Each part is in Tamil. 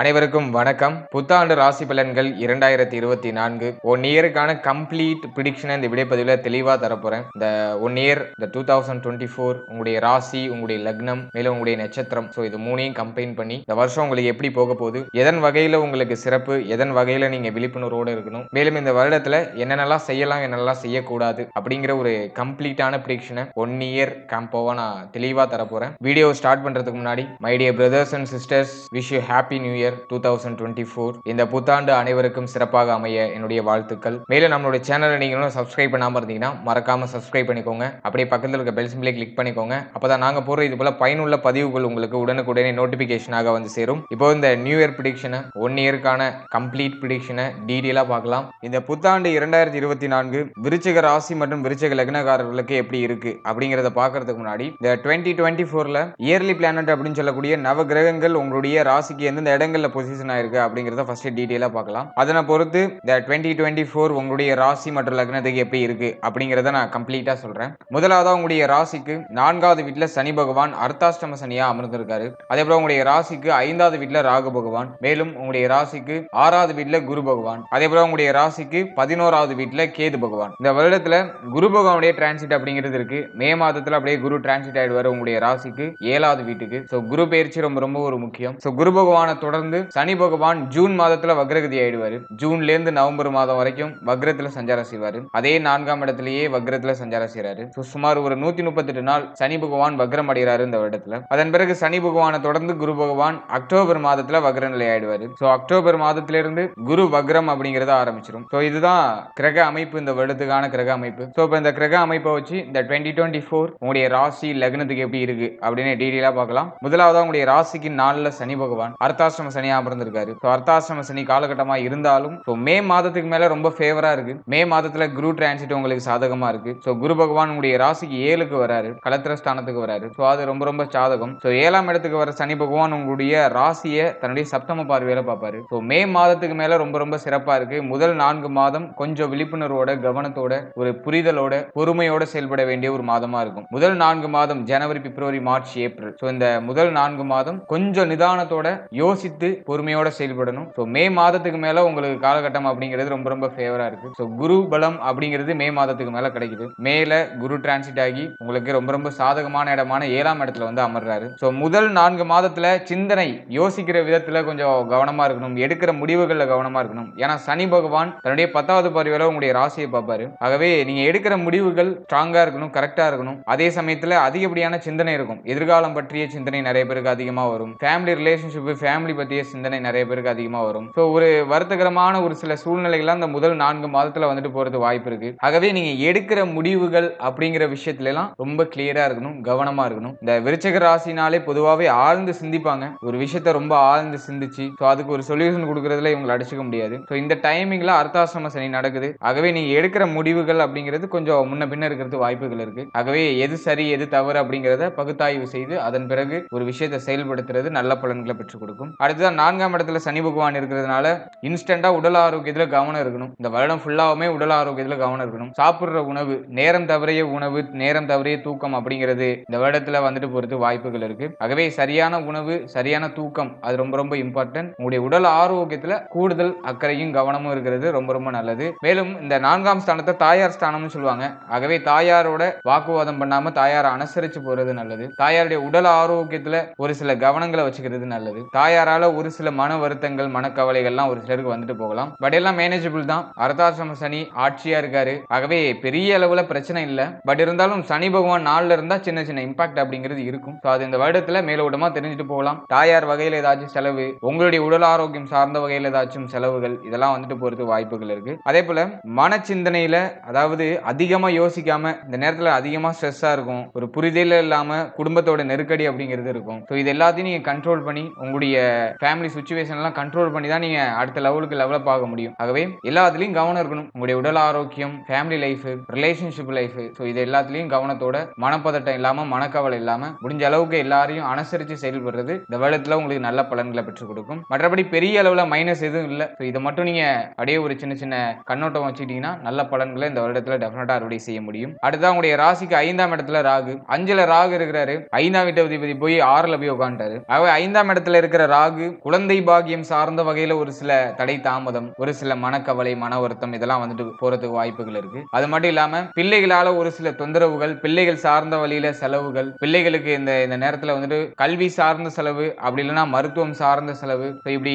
அனைவருக்கும் வணக்கம். புத்தாண்டு ராசி பலன்கள் இரண்டாயிரத்தி இருபத்தி நான்கு. ஒன் இயருக்கான கம்ப்ளீட் பிடிக்ஷனை இந்த விடைப்பதிவில் தெளிவாக தரப்போகிறேன் இந்த ஒன் இயர் இந்த டூ தௌசண்ட் டுவெண்ட்டி ஃபோர் உங்களுடைய ராசி உங்களுடைய லக்னம் மேலும் உங்களுடைய நட்சத்திரம். ஸோ இது மூணையும் கம்பைன் பண்ணி இந்த வருஷம் உங்களுக்கு எப்படி போக போகுது எதன் வகையில் உங்களுக்கு சிறப்பு எதன் வகையில் நீங்கள் விழிப்புணர்வோடு இருக்கணும் மேலும் இந்த வருடத்தில் என்னென்னலாம் செய்யலாம் என்னென்னலாம் செய்யக்கூடாது அப்படிங்கிற ஒரு கம்ப்ளீட்டான பிடிக்ஷனை ஒன் இயர் கேம்போவாக நான் தெளிவாக தரப்போகிறேன் வீடியோ ஸ்டார்ட் பண்ணுறதுக்கு முன்னாடி my dear brothers and sisters wish you happy new year two thousand twenty four. இந்த புத்தாண்டு அனைவருக்கும் சிறப்பாக அமைய என்னுடைய வாழ்த்துக்கள். மேலும் நம்மளுடைய சேனலை நீங்களும் சப்ஸ்கிரைப் பண்ணாமல் இருந்தீங்கன்னா மறக்காம சப்ஸ்கிரைப் பண்ணிக்கோங்க. அப்படியே பக்கத்தில் இருக்க பெல் சிம்பிளை கிளிக் பண்ணிக்கோங்க. அப்பதான் நாங்க போடுற இது போல பயனுள்ள பதிவுகள் உங்களுக்கு உடனுக்குடனே நோட்டிபிகேஷனாக வந்து சேரும். இப்போ இந்த நியூ இயர் ப்ரிடிக்ஷனை ஒன் இயருக்கான கம்ப்ளீட் ப்ரிடிக்ஷனை டீடெயிலாக பார்க்கலாம். இந்த புத்தாண்டு இரண்டாயிரத்தி இருபத்தி நான்கு விருச்சிக ராசி மற்றும் விருச்சிக லக்னக்காரர்களுக்கு எப்படி இருக்கு அப்படிங்கிறத பார்க்கறதுக்கு முன்னாடி இந்த டுவெண்ட்டி டுவெண்ட்டி ஃபோர்ல இயர்லி பிளானட் அப்படின்னு சொல்லக்கூடிய நவ கிரகங்கள் உங்களுடைய ராசிக்கு எந்தெந்த இடங்களில் பொசிஷன் ஆயிருக்கு அப்படிங்கிறத ஃபர்ஸ்ட் டீட்டெயிலாக பார்க்கலாம். அதனை பொறுத்து இந்த டுவெண்ட்டி டுவெண்ட்டி ஃபோர் உங்களுடைய ராசி மற்றும் லக்னத்துக்கு எப்படி இருக்கு அப்படிங்கிறத நான் கம்ப்ளீட்டாக சொல்றேன். முதலாவது உங்களுடைய ராசிக்கு நான்காவது வீட்டில் சனி பகவான் அர்த்தாஷ்டம சனியா அமர்ந்திருக்காரு. அதே போல உங்களுடைய ராசிக்கு ஐந்தாவது வீட்டில் ராகு பகவான். மேலும் உங்களுடைய ராசிக்கு ஆறாவது வீட்டில் குரு பகவான். அதே போல உங்களுடைய ராசிக்கு பதினோராவது வீட்டில் கேது பகவான். இந்த வருடத்துல குரு பகவானுடைய டிரான்சிட் அப்படிங்கிறது இருக்கு. மே மாதத்துல அப்படியே குரு டிரான்சிட் ஆயிடுவார் உங்களுடைய ராசிக்கு ஏழாவது வீட்டுக்கு. ஸோ குரு பயிற்சி ரொம்ப ரொம்ப ஒரு முக்கியம். ஸோ குரு பகவானை தொடர்ந்து தொடர்ந்து சனி பகவான் ஜூன் மாதத்துல வக்ரகதி ஆயிடுவாரு. ஜூன்ல இருந்து நவம்பர் மாதம் வரைக்கும் வக்ரத்துல சஞ்சாரம் செய்வாரு. அதே நான்காம் இடத்திலேயே வக்ரத்துல சஞ்சாரம் செய்யறாரு சுமார் ஒரு நூத்தி முப்பத்தெட்டு நாள் சனி பகவான் வக்ரம் அடைகிறாரு இந்த வருடத்துல. அதன் பிறகு சனி பகவானை தொடர்ந்து குரு பகவான் அக்டோபர் மாதத்துல வக்ர நிலை ஆயிடுவாரு. ஸோ அக்டோபர் மாதத்துல இருந்து குரு வக்ரம் அப்படிங்கறத ஆரம்பிச்சிடும் ஸோ இதுதான் கிரக அமைப்பு இந்த வருடத்துக்கான கிரக அமைப்பு. ஸோ இப்போ இந்த கிரக அமைப்பை வச்சு இந்த டுவெண்ட்டி டுவெண்ட்டி ஃபோர் உங்களுடைய ராசி லக்னத்துக்கு எப்படி இருக்கு அப்படின்னு டீட்டெயிலாக பார்க்கலாம். முதலாவது உங்களுடைய ராசிக்கு நாளில் சனி பகவான் அர்த்தாசிரம சனியா அமர்ந்திருக்காரு. ஸோ அர்த்தாசிரம சனி காலகட்டமா இருந்தாலும் ஸோ மே மாதத்துக்கு மேல ரொம்ப ஃபேவரா இருக்கு. மே மாதத்துல குரு டிரான்சிட் உங்களுக்கு சாதகமா இருக்கு. ஸோ குரு பகவான் உங்களுடைய ராசிக்கு ஏழுக்கு வராரு. கலத்திர ஸ்தானத்துக்கு வராரு. ஸோ அது ரொம்ப ரொம்ப சாதகம். ஸோ ஏழாம் இடத்துக்கு வர சனி பகவான் உங்களுடைய ராசியை தன்னுடைய சப்தம பார்வையில பார்ப்பாரு. ஸோ மே மாதத்துக்கு மேல ரொம்ப ரொம்ப சிறப்பா இருக்கு. முதல் நான்கு மாதம் கொஞ்சம் விழிப்புணர்வோட கவனத்தோட ஒரு புரிதலோட பொறுமையோட செயல்பட வேண்டிய ஒரு மாதமா இருக்கும். முதல் நான்கு மாதம் ஜனவரி பிப்ரவரி மார்ச் ஏப்ரல். ஸோ இந்த முதல் நான்கு மாதம் கொஞ்சம் நிதானத்தோட யோசித்து பொறுமையோட செயல்படணும். ஸோ மே மாதத்துக்கு மேல உங்களுக்கு காலகட்டம் அப்படிங்கிறது ரொம்ப ரொம்ப ஃபேவரா இருக்கு. ஸோ குரு பலம் அப்படிங்கிறது மே மாதத்துக்கு மேல கிடைக்குது. மேல குரு டிரான்சிட் ஆகி உங்களுக்கு ரொம்ப ரொம்ப சாதகமான இடமான ஏழாம் இடத்துல வந்து அமர்றாரு. ஸோ முதல் நான்கு மாதத்துல சிந்தனை யோசிக்கிற விதத்துல கொஞ்சம் கவனமா இருக்கணும். எடுக்கிற முடிவுகள்ல கவனமா இருக்கணும். ஏன்னா சனி பகவான் தன்னுடைய பத்தாவது பார்வையில உங்களுடைய ராசியை பார்ப்பாரு. ஆகவே நீங்க எடுக்கிற முடிவுகள் ஸ்ட்ராங்கா இருக்கணும் கரெக்டா இருக்கணும். அதே சமயத்துல அதிகப்படியான சிந்தனை இருக்கும். எதிர்காலம் பற்றிய சிந்தனை நிறைய பேருக்கு அதிகமா வரும். ஃபேமிலி ரிலேஷன்ஷிப் ஃபேமிலி பற்றிய சிந்தனை நிறைய பேருக்கு அதிகமா வரும். ஸோ ஒரு வருத்தகரமான ஒரு சில சூழ்நிலைகள்லாம் அந்த முதல் நான்கு மாதத்துல வந்துட்டு போகிறது வாய்ப்பு இருக்கு. ஆகவே நீங்க எடுக்கிற முடிவுகள் அப்படிங்கிற விஷயத்துல எல்லாம் ரொம்ப கிளியராக இருக்கணும் கவனமா இருக்கணும். இந்த விருச்சக ராசினாலே பொதுவாகவே ஆழ்ந்து சிந்திப்பாங்க. ஒரு விஷயத்த ரொம்ப ஆழ்ந்து சிந்திச்சு ஸோ அதுக்கு ஒரு சொல்யூஷன் கொடுக்கறதுல இவங்களை அடிச்சுக்க முடியாது. ஸோ இந்த டைமிங்கில் அர்த்தாசிரம சனி நடக்குது. ஆகவே நீங்க எடுக்கிற முடிவுகள் அப்படிங்கிறது கொஞ்சம் முன்ன பின்ன இருக்கிறது வாய்ப்புகள் இருக்கு. ஆகவே எது சரி எது தவறு அப்படிங்கிறத பகுத்தாய்வு செய்து அதன் பிறகு ஒரு விஷயத்தை செயல்படுத்துறது நல்ல பலன்களை பெற்றுக் கொடுக்கும். அடுத்ததான் நான்காம் இடத்துல சனி பகவான் இருக்கிறதுனால இன்ஸ்டன்டா உடல் ஆரோக்கியத்துல கவனம் இருக்கணும். இந்த வருடம் ஃபுல்லாவுமே உடல் ஆரோக்கியத்துல கவனம் இருக்கணும். சாப்பிடுற உணவு நேரம் தவறிய உணவு நேரம் தவறிய தூக்கம் அப்படிங்கிறது இந்த வருடத்துல வந்துட்டு போறது வாய்ப்புகள் இருக்கு. ஆகவே சரியான உணவு சரியான தூக்கம் அது ரொம்ப ரொம்ப இம்பார்ட்டன்ட் உங்களுடைய உடல் ஆரோக்கியத்துல கூடுதல் அக்கறையும் கவனமும் இருக்கிறது ரொம்ப ரொம்ப நல்லது. மேலும் இந்த நான்காம் ஸ்தானத்தை தாயார் ஸ்தானம்னு சொல்லுவாங்க. ஆகவே தாயாரோட வாக்குவாதம் பண்ணாம தாயாரை அனுசரிச்சு போறது நல்லது. தாயாருடைய உடல் ஆரோக்கியத்துல ஒரு சில கவனங்களை வச்சுக்கிறது நல்லது. தாயாரால ஒரு சில மன வருத்தங்கள் மனக்கவலைகள்லாம் ஒரு சிலருக்கு வந்துட்டு போகலாம். பட் எல்லாம் மேனேஜபிள் தான். அர்த்தாசிரம சனி ஆட்சியா இருக்காரு. ஆகவே பெரிய அளவுல பிரச்சனை இல்லை. பட் இருந்தாலும் சனி பகவான் நாளில் இருந்தா சின்ன சின்ன இம்பாக்ட் அப்படிங்கிறது இருக்கும். ஸோ அது இந்த வருடத்துல மேலோட்டமா தெரிஞ்சுட்டு போகலாம். தாயார் வகையில் ஏதாச்சும் செலவு உங்களுடைய உடல் ஆரோக்கியம் சார்ந்த வகையில் ஏதாச்சும் செலவுகள் இதெல்லாம் வந்துட்டு போறதுக்கு வாய்ப்புகள் இருக்கு. அதே போல மனச்சிந்தனையில அதாவது அதிகமா யோசிக்காம இந்த நேரத்துல அதிகமா ஸ்ட்ரெஸ்ஸா இருக்கும். ஒரு புரிதல் இல்லாம குடும்பத்தோட நெருக்கடி அப்படிங்கிறது இருக்கும். ஸோ இது எல்லாத்தையும் நீங்க கண்ட்ரோல் பண்ணி உங்களுடைய ஃபேமிலி சுச்சுவேஷன் எல்லாம் கண்ட்ரோல் பண்ணி தான் நீங்கள் அடுத்த லெவலுக்கு லெவலப் ஆக முடியும். ஆகவே எல்லாத்துலேயும் கவனம் இருக்கணும். உங்களுடைய உடல் ஆரோக்கியம் family life relationship life so இது எல்லாத்துலேயும் கவனத்தோட மனப்பதட்டம் இல்லாமல் மனக்கவலை இல்லாமல் முடிஞ்ச அளவுக்கு எல்லாரையும் அனுசரித்து செயல்படுறது இந்த வேலத்தில் உங்களுக்கு நல்ல பலன்களை பெற்றுக் கொடுக்கும். மற்றபடி பெரிய அளவில் மைனஸ் எதுவும் இல்லை. ஸோ இதை மட்டும் நீங்கள் அப்படியே ஒரு சின்ன சின்ன கண்ணோட்டம் வச்சுக்கிட்டிங்கன்னா நல்ல பலன்களை இந்த வருடத்தில் டெஃபினட்டாக அறுவடை செய்ய முடியும். அடுத்தது உங்களுடைய ராசிக்கு ஐந்தாம் இடத்துல ராகு. அஞ்சில் ராகு இருக்கிறாரு. ஐந்தாம் வீட்டு அதிபதி போய் ஆறில் போய் உட்காந்துட்டாரு ஆகவே ஐந்தாம் இடத்துல இருக்கிற ராகு குழந்தை பாகியம் சார்ந்த வகையில ஒரு சில தடை தாமதம் ஒரு சில மனக்கவலை மன வருத்தம் இதெல்லாம் வந்துட்டு போறதுக்கு வாய்ப்புகள் இருக்கு. அது மட்டும் இல்லாம பிள்ளைகளால ஒரு சில தொந்தரவுகள் பிள்ளைகள் சார்ந்த வழியில செலவுகள் பிள்ளைகளுக்கு இந்த இந்த நேரத்துல வந்துட்டு கல்வி சார்ந்த செலவு அப்படி இல்லைன்னா மருத்துவம் சார்ந்த செலவு இப்படி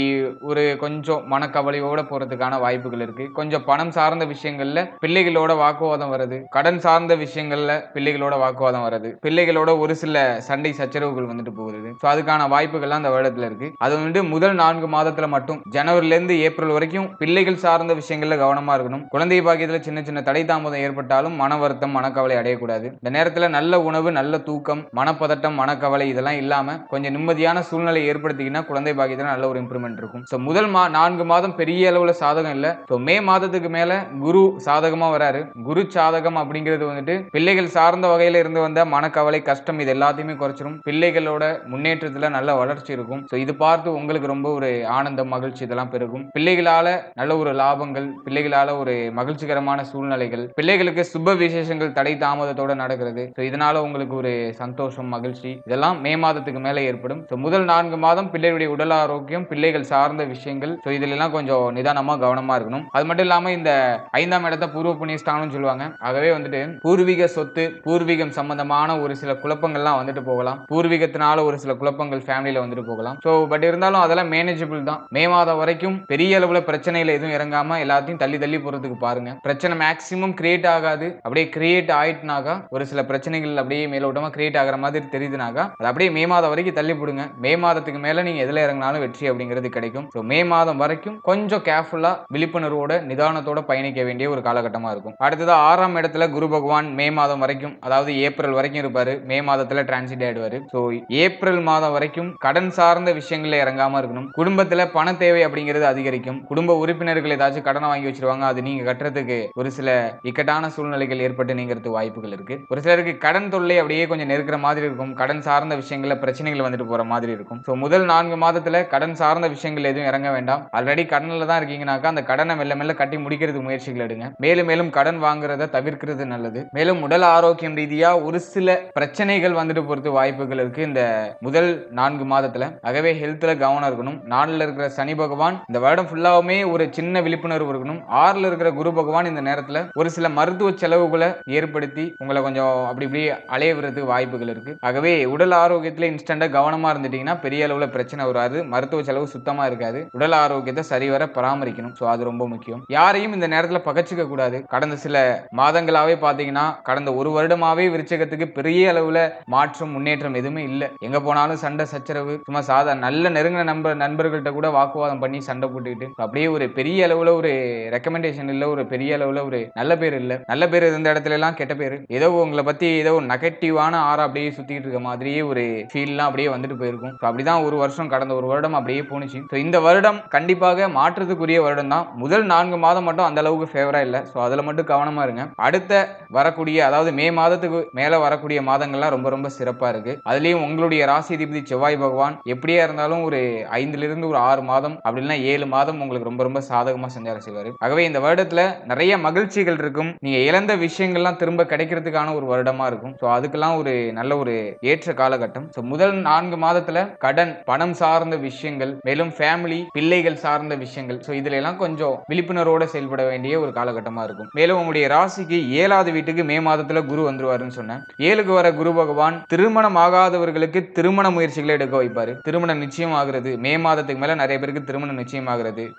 ஒரு கொஞ்சம் மனக்கவலையோட போறதுக்கான வாய்ப்புகள் இருக்கு. கொஞ்சம் பணம் சார்ந்த விஷயங்கள்ல பிள்ளைகளோட வாக்குவாதம் வருது கடன் சார்ந்த விஷயங்கள்ல பிள்ளைகளோட வாக்குவாதம் வருது பிள்ளைகளோட ஒரு சில சண்டை சச்சரவுகள் வந்துட்டு போகுது. ஸோ அதுக்கான வாய்ப்புகள்லாம் அந்த வருடத்துல இருக்கு. அது வந்து முதல் நான்கு மாதத்துல மட்டும் ஜனவரில இருந்து ஏப்ரல் வரைக்கும் பிள்ளைகள் சார்ந்த விஷயங்கள்ல கவனமா இருக்கணும். குழந்தை பாக்கியத்துல சின்ன சின்ன தடை தாமதம் ஏற்பட்டாலும் மன வருத்தம் மனக்கவலை அடையக்கூடாது. இந்த நேரத்துல நல்ல உணவு நல்ல தூக்கம் மனப்பதட்டம் மனக்கவலை இதெல்லாம் இல்லாம கொஞ்சம் நிம்மதியான சூழ்நிலை ஏற்படுத்திங்கன்னா குழந்தை பாக்கியத்துல நல்ல ஒரு இம்ப்ரூவ்மெண்ட் இருக்கும். ஸோ முதல் மா நான்கு மாதம் பெரிய அளவுல சாதகம் இல்லை. ஸோ மே மாதத்துக்கு மேல குரு சாதகமா வராரு. குரு சாதகம் அப்படிங்கிறது வந்துட்டு பிள்ளைகள் சார்ந்த வகையில இருந்து வந்த மனக்கவலை கஷ்டம் இது எல்லாத்தையுமே குறைச்சிரும். பிள்ளைகளோட முன்னேற்றத்துல நல்ல வளர்ச்சி இருக்கும். ஸோ இது பார்த்து உங்களுக்கு ரொம்ப ஒரு ஆனந்தம் மகிழ்ச்சி இதெல்லாம் பெருகும். பிள்ளைகளால நல்ல ஒரு லாபங்கள் பிள்ளைகளால ஒரு மகிழ்ச்சிகரமான சூழ்நிலைகள் பிள்ளைகளுக்கு சுப விசேஷங்கள் தடை தாமதத்தோட நடக்கிறது. ஸோ இதனால உங்களுக்கு ஒரு சந்தோஷம் மகிழ்ச்சி. இதெல்லாம் மே மாதத்துக்கு மேலே ஏற்படும். ஸோ முதல் நான்கு மாதம் பிள்ளைகளுடைய உடல் ஆரோக்கியம் பிள்ளைகள் சார்ந்த விஷயங்கள். ஸோ இதுல எல்லாம் கொஞ்சம் நிதானமா கவனமா இருக்கணும். அது மட்டும் இல்லாம இந்த ஐந்தாம் இடத்த பூர்வ புண்ணிய ஸ்தானம்னு சொல்லுவாங்க. ஆகவே வந்துட்டு பூர்வீக சொத்து பூர்வீகம் சம்பந்தமான ஒரு சில குழப்பங்கள்லாம் வந்துட்டு போகலாம். பூர்வீகத்தினால ஒரு சில குழப்பங்கள் ஃபேமிலியில வந்துட்டு போகலாம். ஸோ பட் இருந்தாலும் அதெல்லாம் மேனேஜபிள் தான். மே மாதம் வரைக்கும் பெரிய அளவுல பிரச்சனையில எதுவும் இறங்காம எல்லாத்தையும் தள்ளி தள்ளி போறதுக்கு பாருங்க. பிரச்சனை மேக்சிமம் கிரியேட் ஆகாது. அப்படியே கிரியேட் ஆயிட்டுனாக்கா ஒரு சில பிரச்சனைகள் அப்படியே மேலோட்டமா கிரியேட் ஆகிற மாதிரி தெரியுதுனாக்கா அது அப்படியே மே மாதம் வரைக்கும் தள்ளி போடுங்க. மே மாதத்துக்கு மேல நீங்க எதுல இறங்கினாலும் வெற்றி அப்படிங்கிறது கிடைக்கும். ஸோ மே மாதம் வரைக்கும் கொஞ்சம் கேர்ஃபுல்லா விழிப்புணர்வோட நிதானத்தோட பயணிக்க வேண்டிய ஒரு காலகட்டமா இருக்கும். அடுத்தது ஆறாம் இடத்துல குரு பகவான் மே மாதம் வரைக்கும் அதாவது ஏப்ரல் வரைக்கும் இருப்பாரு. மே மாதத்துல டிரான்சிட் ஆயிடுவாரு. ஸோ ஏப்ரல் மாதம் வரைக்கும் கடன் சார்ந்த விஷயங்கள்ல இறங்காம இருக்கணும். குடும்பத்துல பண தேவை அப்படிங்கிறது அதிகரிக்கும். குடும்ப உறுப்பினர்கள் ஏதாச்சும் கடனை வாங்கி வச்சிருவாங்க. அது நீங்க கட்டுறதுக்கு ஒரு சில இக்கட்டான சூழ்நிலைகள் ஏற்பட்டு நீங்கிறதுக்கு வாய்ப்புகள் இருக்கு. ஒரு சிலருக்கு கடன் தொல்லை அப்படியே கொஞ்சம் நெருக்கிற மாதிரி இருக்கும். கடன் சார்ந்த விஷயங்கள்ல பிரச்சனைகள் வந்துட்டு போற மாதிரி இருக்கும். ஸோ முதல் நான்கு மாதத்துல கடன் சார்ந்த விஷயங்கள் எதுவும் இறங்க வேண்டாம். ஆல்ரெடி கடன்ல தான் இருக்கீங்கனாக்கா அந்த கடனை மெல்ல மெல்ல கட்டி முடிக்கிறதுக்கு முயற்சிகள் எடுங்க. மேலும் மேலும் கடன் வாங்குறத தவிர்க்கிறது நல்லது. மேலும் உடல் ஆரோக்கியம் ரீதியா ஒரு சில பிரச்சனைகள் வந்துட்டு போறது வாய்ப்புகள் இருக்கு. இந்த முதல் நான்கு மாதத்துல. ஆகவே ஹெல்த்ல கவனம் இருக்கணும். நாலுல இருக்கிற சனி பகவான் இந்த வருடம் ஃபுல்லாவுமே ஒரு சின்ன விழிப்புணர்வு இருக்கணும். ஆறுல இருக்கிற குரு பகவான் இந்த நேரத்துல ஒரு சில மருத்துவ செலவுகளை ஏற்படுத்தி உங்களை கொஞ்சம் அப்படி இப்படி அலைய விடுறதுக்கு வாய்ப்புகள் இருக்கு. ஆகவே உடல் ஆரோக்கியத்துல இன்ஸ்டன்டா கவனமா இருந்துட்டீங்கன்னா பெரிய அளவுல பிரச்சனை வராது. மருத்துவ செலவு சுத்தமா இருக்காது. உடல் ஆரோக்கியத்தை சரிவர பராமரிக்கணும். ஸோ அது ரொம்ப முக்கியம். யாரையும் இந்த நேரத்துல பகச்சிக்க கூடாது. கடந்த சில மாதங்களாவே பாத்தீங்கன்னா கடந்த ஒரு வருடமாவே விருச்சகத்துக்கு பெரிய அளவுல மாற்றம் முன்னேற்றம் எதுவுமே இல்லை. எங்க போனாலும் சண்டை சச்சரவு சும்மா சாதா நல்ல நெருங்கின நண்பர் நண்பர்கள்ட்ட கூட வாக்குவாதம் பண்ணி சண்டை போட்டுக்கிட்டு அப்படியே ஒரு பெரிய அளவுல ஒரு ரெக்கமெண்டேஷன் இல்ல ஒரு பெரிய அளவுல ஒரு நல்ல பேர் இல்ல. நல்ல பேர் இருந்த இடத்துல எல்லாம் கெட்ட பேர். ஏதோ உங்களை பத்தி ஏதோ ஒரு நெகட்டிவான ஆறா அப்படியே சுத்திட்டு இருக்க மாதிரியே ஒரு ஃபீல்லாம் அப்படியே வந்துட்டு போயிருக்கும். அப்படிதான் ஒரு வருஷம் கடந்த ஒரு வருடம் அப்படியே போணுச்சு. ஸோ இந்த வருடம் கண்டிப்பாக மாற்றத்துக்குரிய வருடம் தான். முதல் நான்கு மாதம் மட்டும் அந்த அளவுக்கு ஃபேவரா இல்லை. ஸோ அதுல மட்டும் கவனமா இருங்க. அடுத்த வரக்கூடிய அதாவது மே மாதத்துக்கு மேல வரக்கூடிய மாதங்கள்லாம் ரொம்ப ரொம்ப சிறப்பா இருக்கு. அதுலயும் உங்களுடைய ராசி அதிபதி செவ்வாய் பகவான் எப்படியா இருந்தாலும் ஒரு ஐந்துலேருந்து ஒரு ஆறு மாதம் அப்படி இல்லைன்னா ஏழு மாதம் உங்களுக்கு ரொம்ப ரொம்ப சாதகமா சஞ்சாரம் செய்வாரு. ஆகவே இந்த வருடத்தில் நிறைய மகிழ்ச்சிகள் இருக்கும். நீங்க இழந்த விஷயங்கள்லாம் திரும்ப கிடைக்கிறதுக்கான ஒரு வருடமா இருக்கும். ஸோ அதுக்கெல்லாம் ஒரு நல்ல ஒரு ஏற்ற காலகட்டம். ஸோ முதல் நான்கு மாதத்துல கடன் பணம் சார்ந்த விஷயங்கள் மேலும் ஃபேமிலி பிள்ளைகள் சார்ந்த விஷயங்கள். ஸோ இதுல எல்லாம் கொஞ்சம் விழிப்புணர்வோட செயல்பட வேண்டிய ஒரு காலகட்டமா இருக்கும். மேலும் உங்களுடைய ராசிக்கு ஏழாவது வீட்டுக்கு மே மாதத்துல குரு வந்துருவாருன்னு சொன்னேன். ஏழுக்கு வர குரு பகவான் திருமணம் ஆகாதவர்களுக்கு திருமண முயற்சிகளை எடுக்க வைப்பார். திருமணம் நிச்சயம் நிச்சயமாகிறது. மே மாதத்துக்கு மேல நிறைய பேருக்கு திருமணம் நிச்சயம்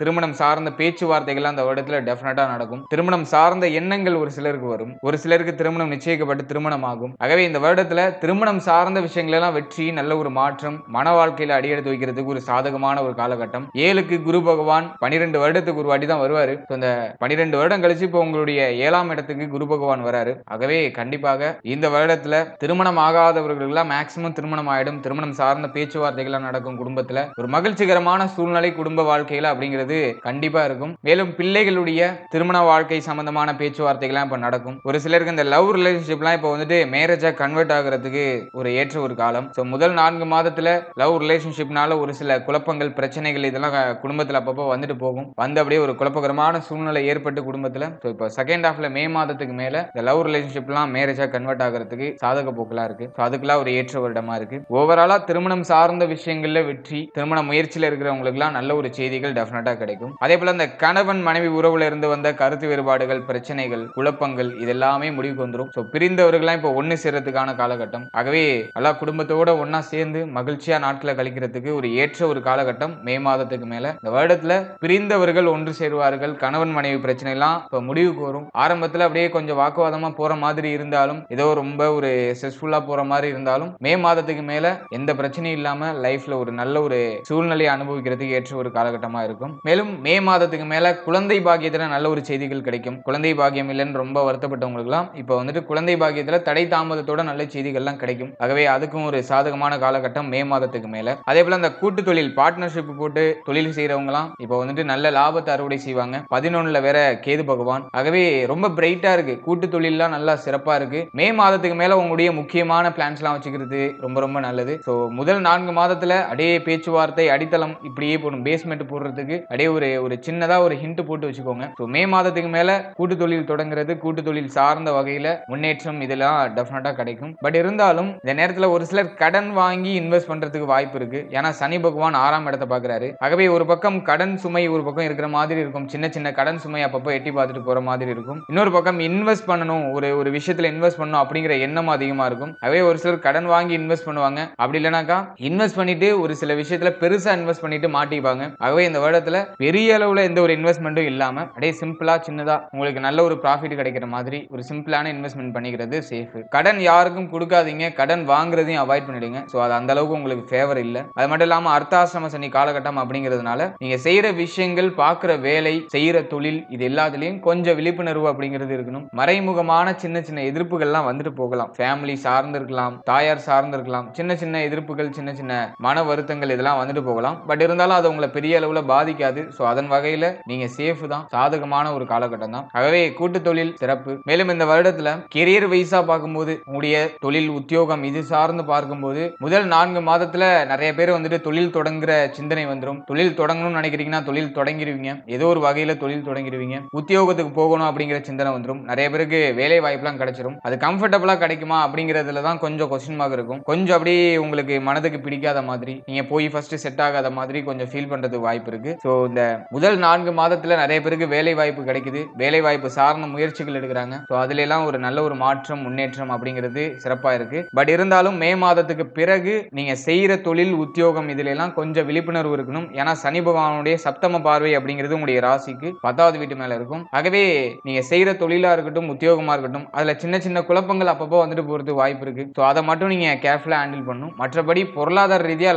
திருமணம் சார்ந்த பேச்சுவார்த்தைகள் அந்த வருடத்துல டெஃபினட்டா நடக்கும். திருமணம் சார்ந்த எண்ணங்கள் ஒரு சிலருக்கு வரும். ஒரு சிலருக்கு திருமணம் நிச்சயிக்கப்பட்டு திருமணம் ஆகும் ஆகவே இந்த வருடத்துல திருமணம் சார்ந்த விஷயங்கள் எல்லாம் வெற்றி நல்ல ஒரு மாற்றம் மன வாழ்க்கையில அடியெடுத்து வைக்கிறதுக்கு ஒரு சாதகமான ஒரு காலகட்டம். ஏழுக்கு குரு பகவான் பனிரெண்டு வருடத்துக்கு ஒரு வாட்டி தான் வருவாரு இந்த பனிரெண்டு வருடம் கழிச்சு இப்போ உங்களுடைய ஏழாம் இடத்துக்கு குரு பகவான் வராரு. ஆகவே கண்டிப்பாக இந்த வருடத்துல திருமணம் ஆகாதவர்களுக்கெல்லாம் மேக்சிமம் திருமணம் ஆயிடும். திருமணம் சார்ந்த பேச்சுவார்த்தைகள்லாம் நடக்கும் குடும்பத்தில். குடும்பத்துல ஒரு மகிழ்ச்சிகரமான சூழ்நிலை குடும்ப வாழ்க்கையில அப்படிங்கிறது கண்டிப்பா இருக்கும். மேலும் பிள்ளைகளுடைய திருமண வாழ்க்கை சம்பந்தமான பேச்சுவார்த்தைகள்லாம் இப்ப நடக்கும். ஒரு சிலருக்கு இந்த லவ் ரிலேஷன்ஷிப்லாம் இப்போ வந்துட்டு மேரேஜா கன்வெர்ட் ஆகுறதுக்கு ஒரு ஏற்ற ஒரு காலம். ஸோ முதல் நான்கு மாதத்துல லவ் ரிலேஷன்ஷிப்னால ஒரு சில குழப்பங்கள் பிரச்சனைகள் இதெல்லாம் குடும்பத்தில் குடும்பத்துல அப்பப்போ வந்துட்டு போகும். வந்து அப்படியே ஒரு குழப்பகரமான சூழ்நிலை ஏற்பட்டு குடும்பத்துல. ஸோ இப்போ செகண்ட் ஹாஃப்ல மே மாதத்துக்கு மேல இந்த லவ் ரிலேஷன்ஷிப்லாம் மேரேஜா கன்வெர்ட் ஆகிறதுக்கு சாதக போக்கெல்லாம் இருக்கு. ஸோ அதுக்கெல்லாம் ஒரு ஏற்ற வருடமா இருக்கு. ஓவராலா திருமணம் சார்ந்த விஷயங்கள்ல வெற்றி திருமண முயற்சியில் இருக்கிறவங்களுக்குலாம் நல்ல ஒரு செய்திகள் டெஃபினட்டாக கிடைக்கும். அதே போல இந்த கணவன் மனைவி உறவுல இருந்து வந்த கருத்து வேறுபாடுகள் பிரச்சனைகள் குழப்பங்கள் இதெல்லாமே முடிவுக்கு வந்துடும் ஸோ பிரிந்தவர்கள்லாம் இப்போ ஒன்று சேர்றதுக்கான காலகட்டம். ஆகவே எல்லா குடும்பத்தோட ஒன்றா சேர்ந்து மகிழ்ச்சியா நாட்களை கழிக்கிறதுக்கு ஒரு ஏற்ற ஒரு காலகட்டம் மே மாதத்துக்கு மேல. இந்த வருடத்துல பிரிந்தவர்கள் ஒன்று சேருவார்கள் கணவன் மனைவி பிரச்சனை எல்லாம் இப்போ முடிவுக்கு வரும். ஆரம்பத்தில் அப்படியே கொஞ்சம் வாக்குவாதமா போற மாதிரி இருந்தாலும் ஏதோ ரொம்ப ஒரு ஸ்ட்ரெஸ்ஃபுல்லாக போற மாதிரி இருந்தாலும் மே மாதத்துக்கு மேல எந்த பிரச்சனையும் இல்லாம லைஃப்ல ஒரு நல்ல ஒரு சூழ்நிலையை அனுபவிக்கிறதுக்கு ஏற்ற ஒரு காலகட்டமாக இருக்கும். மேலும் மே மாதத்துக்கு மேலே குழந்தை பாக்கியத்தில் நல்ல ஒரு செய்திகள் கிடைக்கும். குழந்தை பாக்கியம் இல்லைன்னு ரொம்ப வருத்தப்பட்டவங்களுக்குலாம் இப்போ வந்துட்டு குழந்தை பாக்கியத்தில் தடை தாமதத்தோட நல்ல செய்திகள்லாம் கிடைக்கும். ஆகவே அதுக்கும் ஒரு சாதகமான காலகட்டம் மே மாதத்துக்கு மேலே. அதே போல அந்த கூட்டு தொழில் பார்ட்னர்ஷிப் போட்டு தொழில் செய்கிறவங்களாம் இப்போ வந்துட்டு நல்ல லாபத்தை அறுவடை செய்வாங்க. பதினொன்னுல வேற கேது பகவான். ஆகவே ரொம்ப பிரைட்டாக இருக்கு. கூட்டு தொழிலெலாம் நல்லா சிறப்பாக இருக்கு. மே மாதத்துக்கு மேலே உங்களுடைய முக்கியமான பிளான்ஸ்லாம் வச்சுக்கிறது ரொம்ப ரொம்ப நல்லது. ஸோ முதல் நான்கு மாதத்துல அடையே பேச்சுவார்த்தை அடித்தளம் இப்படியே போடும். பேஸ்மெண்ட் போடுறதுக்கு அப்படியே ஒரு ஒரு சின்னதா ஒரு ஹிண்ட் போட்டு வச்சுக்கோங்க. ஸோ மே மாதத்துக்கு மேல கூட்டு தொழில் தொடங்குறது கூட்டு தொழில் சார்ந்த வகையில முன்னேற்றம் இதெல்லாம் டெஃபினட்டா கிடைக்கும். பட் இருந்தாலும் இந்த நேரத்துல ஒரு சிலர் கடன் வாங்கி இன்வெஸ்ட் பண்றதுக்கு வாய்ப்பு இருக்கு. ஏன்னா சனி பகவான் ஆறாம் இடத்தை பாக்குறாரு ஆகவே ஒரு பக்கம் கடன் சுமை ஒரு பக்கம் இருக்கிற மாதிரி இருக்கும். சின்ன சின்ன கடன் சுமை அப்பப்போ எட்டி பார்த்துட்டு போற மாதிரி இருக்கும். இன்னொரு பக்கம் இன்வெஸ்ட் பண்ணணும் ஒரு ஒரு விஷயத்துல இன்வெஸ்ட் பண்ணணும் அப்படிங்கிற எண்ணம் அதிகமா இருக்கும். ஆகவே ஒரு சிலர் கடன் வாங்கி இன்வெஸ்ட் பண்ணுவாங்க. அப்படி இல்லைனாக்கா இன்வெஸ்ட் பண்ணிட்டு ஒரு சில விஷயத்துல பெருசா இன்வெஸ்ட் பண்ணிட்டு மாட்டிப்பாங்க. ஆகவே இந்த வருடத்துல பெரிய அளவுல எந்த ஒரு இன்வெஸ்ட்மெண்ட்டும் இல்லாம அப்படியே சிம்பிளா சின்னதா உங்களுக்கு நல்ல ஒரு ப்ராஃபிட் கிடைக்கிற மாதிரி ஒரு சிம்பிளான இன்வெஸ்ட்மெண்ட் பண்ணிக்கிறது சேஃப் கடன் யாருக்கும் கொடுக்காதீங்க. கடன் வாங்குறதையும் அவாய்ட் பண்ணிடுங்க. ஸோ அது அந்த அளவுக்கு உங்களுக்கு ஃபேவர் இல்லை. அது மட்டும் இல்லாம அர்த்தாசிரம சனி காலகட்டம் அப்படிங்கிறதுனால நீங்க செய்யற விஷயங்கள் பார்க்குற வேலை செய்யற தொழில் இது எல்லாத்துலயும் கொஞ்சம் விழிப்புணர்வு அப்படிங்கிறது இருக்கணும். மறைமுகமான சின்ன சின்ன எதிர்ப்புகள்லாம் வந்துட்டு போகலாம். ஃபேமிலி சார்ந்து இருக்கலாம் தாயார் சார்ந்து இருக்கலாம். சின்ன சின்ன எதிர்ப்புகள் சின்ன சின்ன மன வருத்தங்கள் இதெல்லாம் வந்துட்டு போகலாம். பட் இருந்தாலும் அது உங்களை பெரிய அளவுல பாதிக்காது. ஸோ அதன் வகையில நீங்க சேஃப் தான். சாதகமான ஒரு காலகட்டம் தான். ஆகவே கூட்டு தொழில் சிறப்பு. மேலும் இந்த வருடத்துல கெரியர் வைஸா பார்க்கும்போது உங்களுடைய தொழில் உத்தியோகம் இது சார்ந்து பார்க்கும்போது முதல் நான்கு மாதத்துல நிறைய பேர் வந்துட்டு தொழில் தொடங்குற சிந்தனை வந்துடும் தொழில் தொடங்கணும்னு நினைக்கிறீங்கன்னா தொழில் தொடங்கிடுவீங்க ஏதோ ஒரு வகையில தொழில் தொடங்கிடுவீங்க உத்தியோகத்துக்கு போகணும் அப்படிங்கிற சிந்தனை வந்துடும் நிறைய பேருக்கு வேலை வாய்ப்புலாம் கிடைச்சிரும். அது கம்ஃபர்டபுளா கிடைக்குமா அப்படிங்கிறதுல தான் கொஞ்சம் கொஸ்டின் மார்க் இருக்கும். கொஞ்சம் அப்படியே உங்களுக்கு மனதுக்கு பிடிக்காத மாதிரி நீங்க போய் ஃபர்ஸ்ட் செட் ஆகாத மாதிரி கொஞ்சம் ஃபீல் பண்ணுறதுக்கு வாய்ப்பு இருக்கு. ஸோ இந்த முதல் நான்கு மாதத்துல நிறைய பேருக்கு வேலை வாய்ப்பு கிடைக்குது. வேலை வாய்ப்பு சார்ந்த முயற்சிகள் எடுக்கிறாங்க. ஸோ அதுல எல்லாம் ஒரு நல்ல ஒரு மாற்றம் முன்னேற்றம் அப்படிங்கிறது சிறப்பா இருக்கு. பட் இருந்தாலும் மே மாதத்துக்கு பிறகு நீங்க செய்யற தொழில் உத்தியோகம் இதுல எல்லாம் கொஞ்சம் விழிப்புணர்வு இருக்கணும். ஏன்னா சனி பகவானுடைய சப்தம பார்வை அப்படிங்கிறது உங்களுடைய ராசிக்கு பத்தாவது வீட்டு மேல இருக்கும். ஆகவே நீங்க செய்யற தொழிலா இருக்கட்டும் உத்தியோகமா இருக்கட்டும் அதுல சின்ன சின்ன குழப்பங்கள் அப்பப்போ வந்துட்டு போகிறதுக்கு வாய்ப்பு இருக்கு. ஸோ அதை மட்டும் நீங்க கேர்ஃபுல்லா ஹேண்டில் பண்ணணும். மற்றபடி பொருளாதார ரீதியா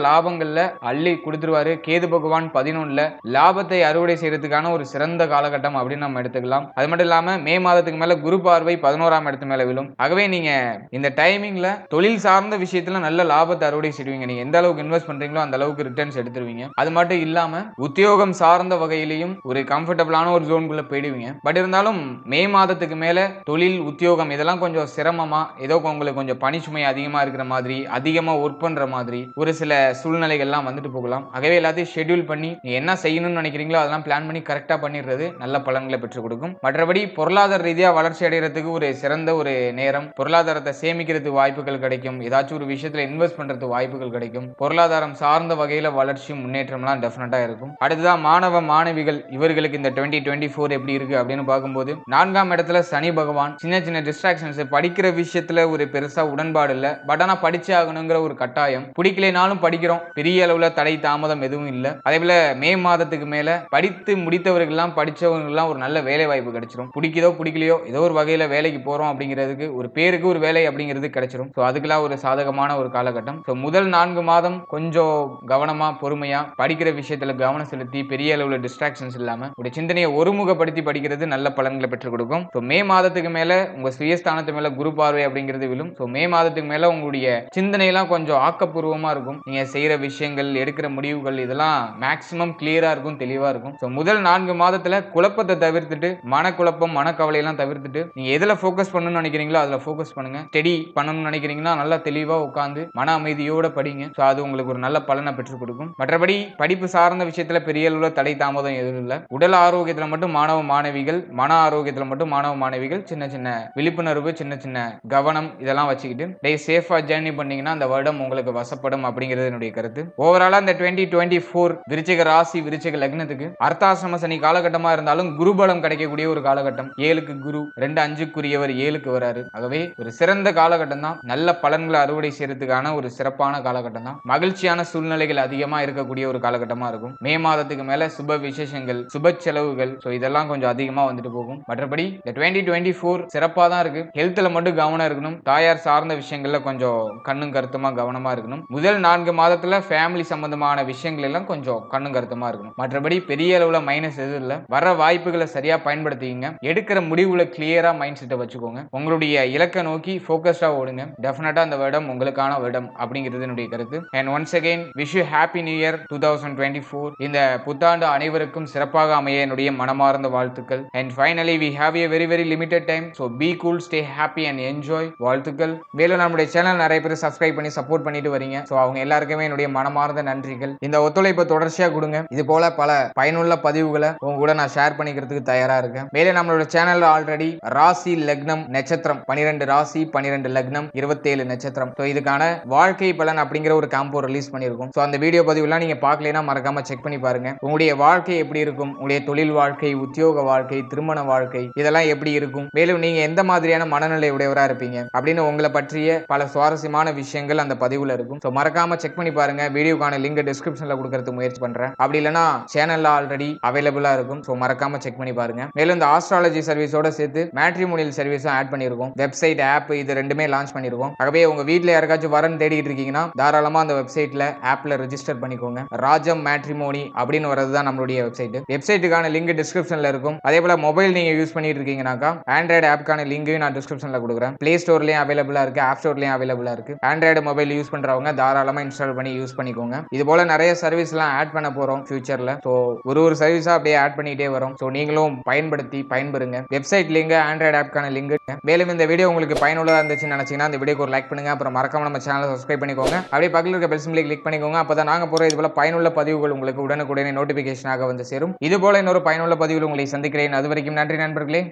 லாபங்கள்ல அள்ளி கொடுத்துருவாரு. கேது பகவான் பதினொன்றில் லாபத்தை அறுவடை செய்யறதுக்கான ஒரு சிறந்த காலகட்டம் அப்படின்னு நம்ம எடுத்துக்கலாம். அது மட்டும் இல்லாம மே மாதத்துக்கு மேல குரு பார்வை பதினோராம் இடத்து மேலே விழும். ஆகவே நீங்க இந்த டைமிங்ல தொழில் சார்ந்த விஷயத்துல நல்ல லாபத்தை அறுவடை செய்வீங்க நீங்கள் எந்த அளவுக்கு இன்வெஸ்ட் பண்றீங்களோ அந்த அளவுக்கு ரிட்டர்ன்ஸ் எடுத்துருவீங்க அது மட்டும் இல்லாம உத்தியோகம் சார்ந்த வகையிலையும் ஒரு கம்ஃபர்டபுளான ஒரு ஜோன்குள்ளே போயிடுவீங்க. பட் இருந்தாலும் மே மாதத்துக்கு மேல தொழில் உத்தியோகம் இதெல்லாம் கொஞ்சம் சிரமமா ஏதோ உங்களுக்கு கொஞ்சம் பணிச்சுமை அதிகமா இருக்கிற மாதிரி அதிகமாக ஒர்க் பண்ற மாதிரி ஒரு சில சூழ்நிலைகள் சூழ்நிலைகள்லாம் வந்துட்டு போகலாம். ஆகவே எல்லாத்தையும் ஷெட்யூல் பண்ணி நீங்க என்ன செய்யணும்னு நினைக்கிறீங்களோ அதெல்லாம் பிளான் பண்ணி கரெக்டா பண்ணிடுறது நல்ல பலன்களை பெற்றுக் கொடுக்கும். மற்றபடி பொருளாதார ரீதியா வளர்ச்சி அடைகிறதுக்கு ஒரு சிறந்த ஒரு நேரம். பொருளாதாரத்தை சேமிக்கிறதுக்கு வாய்ப்புகள் கிடைக்கும். ஏதாச்சும் ஒரு விஷயத்துல இன்வெஸ்ட் பண்றதுக்கு வாய்ப்புகள் கிடைக்கும். பொருளாதாரம் சார்ந்த வகையில வளர்ச்சி முன்னேற்றம்லாம் டெஃபினட்டாக இருக்கும். அடுத்ததான் மாணவ மாணவிகள் இவர்களுக்கு இந்த டுவெண்ட்டி டுவெண்ட்டி ஃபோர் எப்படி இருக்கு அப்படின்னு பார்க்கும்போது நான்காம் இடத்துல சனி பகவான். சின்ன சின்ன டிஸ்ட்ராக்ஷன்ஸ் படிக்கிற விஷயத்துல ஒரு பெருசாக உடன்பாடு இல்லை. பட் ஆனால் படிச்சே ஆகணுங்கிற ஒரு கட்டாயம். பிடிக்கலைனாலும் படிக்கிறோம். பெரிய அளவுல தடை தாமதம் எதுவும் இல்ல. அதே போல மே மாதத்துக்கு மேல படித்து முடித்தவர்கள்லாம் படிச்சவங்கலாம் ஒரு நல்ல வேலை வாய்ப்பு கிடைச்சிரும். பிடிக்குதோ பிடிக்கலையோ ஏதோ ஒரு வகையில வேலைக்கு போறோம் அப்படிங்கிறதுக்கு ஒரு பேருக்கு ஒரு வேலை அப்படிங்கிறது கிடைச்சிரும். ஸோ அதுக்கெல்லாம் ஒரு சாதகமான ஒரு காலகட்டம். ஸோ முதல் நான்கு மாதம் கொஞ்சம் கவனமா பொறுமையா படிக்கிற விஷயத்துல கவனம் செலுத்தி பெரிய அளவுல டிஸ்ட்ராக்ஷன்ஸ் இல்லாம ஒரு சிந்தனையை ஒருமுகப்படுத்தி படிக்கிறது நல்ல பலன்களை பெற்றுக் கொடுக்கும். ஸோ மே மாதத்துக்கு மேல உங்க சுயஸ்தானத்து மேல குரு பார்வை அப்படிங்கிறது விழும். ஸோ மே மாதத்துக்கு மேல உங்களுடைய சிந்தனையெல்லாம் கொஞ்சம் ஆக்கப்பூர்வமா இருக்கும். நீங்க செய்யற விஷயம் விஷயங்கள் எடுக்கிற முடிவுகள் இதெல்லாம் மேக்சிமம் கிளியரா இருக்கும் தெளிவா இருக்கும். ஸோ முதல் நான்கு மாதத்துல குழப்பத்தை தவிர்த்துட்டு மனக்குழப்பம் மனக்கவலை எல்லாம் தவிர்த்துட்டு நீங்க எதுல ஃபோக்கஸ் பண்ணணும்னு நினைக்கிறீங்களோ அதுல ஃபோக்கஸ் பண்ணுங்க. ஸ்டடி பண்ணணும்னு நினைக்கிறீங்கன்னா நல்லா தெளிவா உட்காந்து மன அமைதியோட படிங்க. ஸோ அது உங்களுக்கு ஒரு நல்ல பலனை பெற்றுக் கொடுக்கும். மற்றபடி படிப்பு சார்ந்த விஷயத்துல பெரிய அளவில் தடை தாமதம் எதுவும் இல்லை. உடல் ஆரோக்கியத்துல மட்டும் மாணவ மாணவிகள் மன ஆரோக்கியத்துல மட்டும் மாணவ மாணவிகள் சின்ன சின்ன விழிப்புணர்வு சின்ன சின்ன கவனம் இதெல்லாம் வச்சுக்கிட்டு டே சேஃபா ஜேர்னி பண்ணீங்கன்னா அந்த வருடம் உங்களுக்கு வசப்படும் அப்படிங்கிறது என்னுடைய கருத்து. ஓவராலா இந்த டுவெண்ட்டி டுவெண்ட்டி ஃபோர் விருச்சிக ராசி விருச்சிக லக்னத்துக்கு அர்த்தாசிரம சனி காலகட்டமா இருந்தாலும் குருபலம் கிடைக்கக்கூடிய ஒரு காலகட்டம். ஏழுக்கு குரு ரெண்டு அஞ்சுக்குரியவர் ஏழுக்கு வராரு. ஆகவே ஒரு சிறந்த காலகட்டம் தான் நல்ல பலன்களை அறுவடை செய்யறதுக்கான ஒரு சிறப்பான காலகட்டம் தான் மகிழ்ச்சியான சூழ்நிலைகள் அதிகமா இருக்கக்கூடிய ஒரு காலகட்டமா இருக்கும். மே மாதத்துக்கு மேல சுப விசேஷங்கள் சுப செலவுகள் ஸோ இதெல்லாம் கொஞ்சம் அதிகமா வந்துட்டு போகும். மற்றபடி இந்த டுவெண்ட்டி டுவெண்ட்டி ஃபோர் சிறப்பாக தான் இருக்கு. ஹெல்த்ல மட்டும் கவனம் இருக்கணும். தாயார் சார்ந்த விஷயங்கள்ல கொஞ்சம் கண்ணும் கருத்துமா கவனமா இருக்கணும். முதல் நான்கு மாதத்துல ஃபேமிலி சம்பந்தமான விஷயங்கள் எல்லாம் கொஞ்சம் கண்ணும் கருத்தமாக இருக்கணும். மற்றபடி பெரிய அளவில் மைனஸ் எதுவும் இல்லை. வர வாய்ப்புகளை சரியாக பயன்படுத்திக்கங்க. எடுக்கிற முடிவுல கிளியராக மைண்ட் செட்டை வச்சுக்கோங்க. உங்களுடைய இலக்கை நோக்கி ஃபோக்கஸ்டாக ஓடுங்க. டெஃபினட்டாக அந்த வருடம் உங்களுக்கான வருடம் அப்படிங்கிறது என்னுடைய கருத்து. And once again wish you happy new year two thousand twenty four இந்த புத்தாண்டு அனைவருக்கும் சிறப்பாக அமைய என்னுடைய மனமார்ந்த வாழ்த்துக்கள். And finally we have a very very limited time so be cool stay happy and enjoy வாழ்த்துக்கள். மேலும் நம்முடைய சேனல் நிறைய பேர் சப்ஸ்கிரைப் பண்ணி சப்போர்ட் பண்ணிட்டு வரீங்க. ஸோ அவங்க எல்லாருக்குமே என்னுடைய மனமார்ந்த நன்றிகள். இந்த ஒத்துழைப்பை தொடர்ச்சியா கொடுங்க. இது போல பல பயனுள்ள பதிவுகளை உங்க கூட நான் ஷேர் பண்ணிக்கிறதுக்கு தயாரா இருக்கேன். மேலே நம்மளோட சேனல்ல ஆல்ரெடி ராசி லக்னம் நட்சத்திரம் பனிரெண்டு ராசி பனிரெண்டு லக்னம் இருபத்தேழு நட்சத்திரம். ஸோ இதுக்கான வாழ்க்கை பலன் அப்படிங்கிற ஒரு காம்போ ரிலீஸ் பண்ணியிருக்கோம். ஸோ அந்த வீடியோ பதிவுலாம் நீங்க பார்க்கலைன்னா மறக்காம செக் பண்ணி பாருங்க. உங்களுடைய வாழ்க்கை எப்படி இருக்கும்? உங்களுடைய தொழில் வாழ்க்கை உத்தியோக வாழ்க்கை திருமண வாழ்க்கை இதெல்லாம் எப்படி இருக்கும்? மேலும் நீங்க எந்த மாதிரியான மனநிலை உடையவராக இருப்பீங்க? அப்படின்னு உங்களை பற்றிய பல சுவாரஸ்யமான விஷயங்கள் அந்த பதிவுல இருக்கும். ஸோ மறக்காம செக் பண்ணி பாருங்க. வீடியோக்கான லிங்க் டிஸ்கிரிப்ஷன்ல கொடுக்கறதுக்கு முயற்சி பண்றேன். அப்படி இல்லைன்னா சேனல்ல ஆல்ரெடி அவைலபிளா இருக்கும். ஸோ மறக்காம செக் பண்ணி பாருங்க. மேலும் இந்த ஆஸ்ட்ராலஜி சர்வீஸோட சேர்த்து மேட்ரிமோனியல் சர்வீஸும் ஆட் பண்ணியிருக்கோம். வெப்சைட் ஆப் இது ரெண்டுமே லான்ச் பண்ணியிருக்கோம். ஆகவே உங்க வீட்டில் யாருக்காச்சும் வரன்னு தேடிட்டு இருக்கீங்கன்னா தாராளமா அந்த வெப்சைட்ல ஆப்ல ரெஜிஸ்டர் பண்ணிக்கோங்க. ராஜம் மேட்ரிமோனி அப்படின்னு வரது தான் நம்மளுடைய வெப்சைட் வெப்சைட்டுக்கான லிங்க் டிஸ்கிரிப்ஷன்ல இருக்கும். அதே போல மொபைல் நீங்க யூஸ் பண்ணிட்டு இருக்கீங்கன்னாக்கா ஆண்ட்ராய்டு ஆப்க்கான லிங்கையும் நான் டிஸ்கிரிப்ஷன்ல கொடுக்குறேன். பிளே ஸ்டோர்லயும் அவைலபிளா இருக்கு ஆப் ஸ்டோர்லயும் அவைலபிளா இருக்கு. ஆண்ட்ராய்டு மொபைல் யூஸ் பண்றவங்க தாராளமா இன்ஸ்டால் பண்ணி யூஸ் பண்ணிக்கோங்க. இது போல நிறைய சர்வீஸ்லாம் ஆட் பண்ண போறோம் ஃபியூச்சர்ல ஸோ ஒரு ஒரு சர்வீஸா அப்படியே ஆட் பண்ணிட்டே வரும். ஸோ நீங்களும் பயன்படுத்தி பயன்பெறுங்க. வெப்சைட் லிங்க் ஆண்ட்ராய்டு ஆப்க்கான லிங்க் மேலும் இந்த வீடியோ உங்களுக்கு பயனுள்ளதா இருந்துச்சுன்னு நினைச்சீங்கன்னா இந்த வீடியோக்கு ஒரு லைக் பண்ணுங்க. அப்புறம் மறக்காம நம்ம சேனலை சப்ஸ்கிரைப் பண்ணிக்கோங்க. அப்படியே பக்கத்தில் இருக்க பெல் சிம்பிளை கிளிக் பண்ணிக்கோங்க. அப்பதான் நாங்க போற இது போல பயனுள்ள பதிவுகள் உங்களுக்கு உடனுக்குடனே நோட்டிபிகேஷனாக வந்து சேரும். இது போல இன்னொரு பயனுள்ள பதிவில் உங்களை சந்திக்கிறேன். அது வரைக்கும் நன்றி நண்பர்களே.